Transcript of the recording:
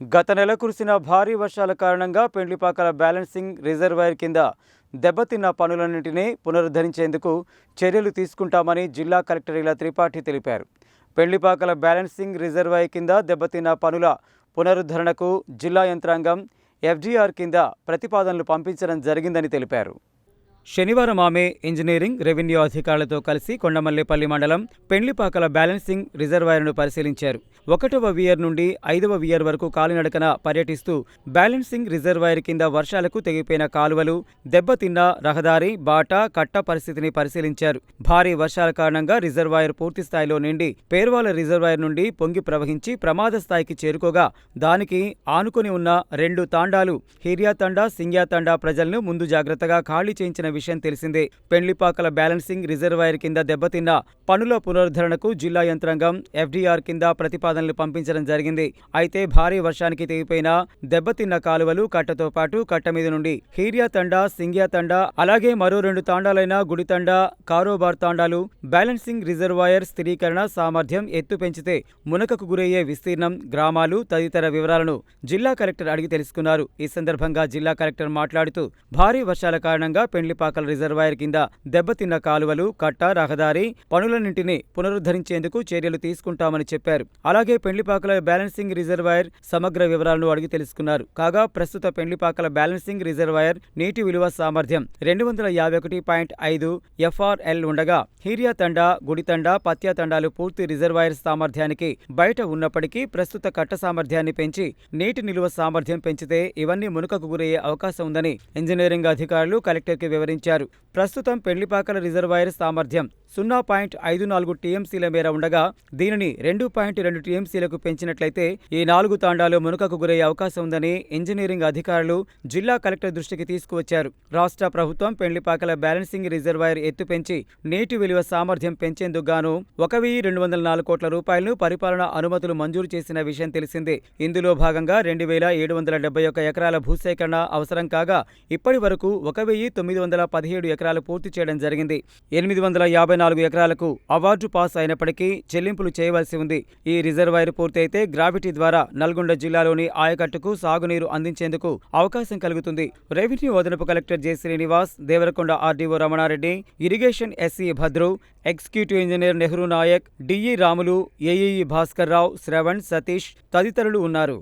గత నెల కురిసిన భారీ వర్షాల కారణంగా పెండ్లిపాకల బ్యాలెన్సింగ్ రిజర్వాయర్ కింద దెబ్బతిన్న పనులన్నింటినీ పునరుద్ధరించేందుకు చర్యలు తీసుకుంటామని జిల్లా కలెక్టర్ ఇలా త్రిపాఠి తెలిపారు. పెండ్లిపాకల బ్యాలెన్సింగ్ రిజర్వాయర్ కింద దెబ్బతిన్న పనుల పునరుద్ధరణకు జిల్లా యంత్రాంగం ఎఫ్డీఆర్ కింద ప్రతిపాదనలు పంపించడం జరిగిందని తెలిపారు. శనివారం ఆమె ఇంజనీరింగ్ రెవెన్యూ అధికారులతో కలిసి కొండమల్లిపల్లి మండలం పెండ్లిపాకల బ్యాలెన్సింగ్ రిజర్వాయర్ను పరిశీలించారు. ఒకటవ వియర్ నుండి ఐదవ వియర్ వరకు కాలినడకన పర్యటిస్తూ బ్యాలెన్సింగ్ రిజర్వాయర్ కింద వర్షాలకు తెగిపోయిన కాలువలు దెబ్బతిన్న రహదారి బాట కట్ట పరిస్థితిని పరిశీలించారు. భారీ వర్షాల కారణంగా రిజర్వాయర్ పూర్తి స్థాయిలో నిండి పేర్వాల రిజర్వాయర్ నుండి పొంగి ప్రవహించి ప్రమాద స్థాయికి చేరుకోగా దానికి ఆనుకుని ఉన్న రెండు తాండాలు హిరియా తండా సింగ్యా తండా ప్రజలను ముందు జాగ్రత్తగా ఖాళీ చేయించిన విషయం తెలిసిందే. పెండ్లిపాకల బ్యాలెన్సింగ్ రిజర్వాయర్ కింద దెబ్బతిన్న పనుల పునరుద్ధరణకు జిల్లా యంత్రాంగం ఎఫ్డీఆర్ కింద ప్రతిపాదనలు పంపించడం జరిగింది. అయితే భారీ వర్షానికి తెగిపోయిన దెబ్బతిన్న కాలువలు కట్టతో పాటు కట్ట మీద నుండి హీరియా తండా సింగియా తండా అలాగే మరో రెండు తాండాలైన గుడితండా కారోబార్ తాండాలు బ్యాలెన్సింగ్ రిజర్వాయర్ స్థిరీకరణ సామర్థ్యం ఎత్తు పెంచితే మునకకు గురయ్యే విస్తీర్ణం గ్రామాలు తదితర వివరాలను జిల్లా కలెక్టర్ అడిగి తెలుసుకున్నారు. ఈ సందర్భంగా జిల్లా కలెక్టర్ మాట్లాడుతూ భారీ వర్షాల కారణంగా పెండ్లిపాకల రిజర్వాయర్ కింద దెబ్బతిన్న కాలువలు కట్ట రహదారి పనులన్నింటినీ పునరుద్ధరించేందుకు చర్యలు తీసుకుంటామని చెప్పారు. అలాగే పెండ్లిపాకల బ్యాలెన్సింగ్ రిజర్వాయర్ సమగ్ర వివరాలను అడిగి తెలుసుకున్నారు. కాగా ప్రస్తుత పెండ్లిపాకల బ్యాలెన్సింగ్ రిజర్వాయర్ నీటి విలువ సామర్థ్యం రెండు వందల యాభై ఒకటి పాయింట్ ఐదు ఎఫ్ఆర్ఎల్ ఉండగా హీరియా తండా గుడితండా పత్యా తండాలు పూర్తి రిజర్వాయర్ సామర్థ్యానికి బయట ఉన్నప్పటికీ ప్రస్తుత కట్ట సామర్థ్యాన్ని పెంచి నీటి నిలువ సామర్థ్యం పెంచితే ఇవన్నీ మునుకకు గురయ్యే అవకాశం ఉందని ఇంజనీరింగ్ అధికారులు కలెక్టర్కి వివరించారు. ప్రస్తుతం పెళ్ళిపాకల రిజర్వాయర్ సామర్థ్యం సున్నా పాయింట్ ఐదు నాలుగు టీఎంసీల మేర ఉండగా దీనిని రెండు పాయింట్ రెండు టీఎంసీలకు పెంచినట్లయితే ఈ నాలుగు తాండాలు మునుకకు గురయ్యే అవకాశం ఉందని ఇంజనీరింగ్ అధికారులు జిల్లా కలెక్టర్ దృష్టికి తీసుకువచ్చారు. రాష్ట్ర ప్రభుత్వం పెండ్లిపాకల బ్యాలెన్సింగ్ రిజర్వాయర్ ఎత్తు పెంచి నీటి విలువ సామర్థ్యం పెంచేందుకు గాను ఒక వెయ్యి రెండు వందల నాలుగు కోట్ల రూపాయలను పరిపాలనా అనుమతులు మంజూరు చేసిన విషయం తెలిసిందే. ఇందులో భాగంగా రెండు వేల ఏడు వందల డెబ్బై ఒక ఎకరాల భూసేకరణ అవసరం కాగా ఇప్పటి వరకు ఒక వెయ్యి తొమ్మిది వందల పదిహేడు ఎకరాలు పూర్తి చేయడం జరిగింది. ఎనిమిది వందల యాభై నాలుగు ఎకరాలకు అవార్డు పాస్ అయినప్పటికీ చెల్లింపులు చేయవలసి ఉంది. ఈ రిజర్వాయర్ పూర్తయితే గ్రావిటీ ద్వారా నల్గొండ జిల్లాలోని ఆయకట్టుకు సాగునీరు అందించేందుకు అవకాశం కలుగుతుంది. రెవెన్యూ అదనపు collector J Srinivas Devarakonda RDO Ramana Reddy irrigation SC Bhadru executive engineer Nehru Naik DE Ramulu AEE Bhaskar Rao Shravan Satish తదితరులు ఉన్నారు.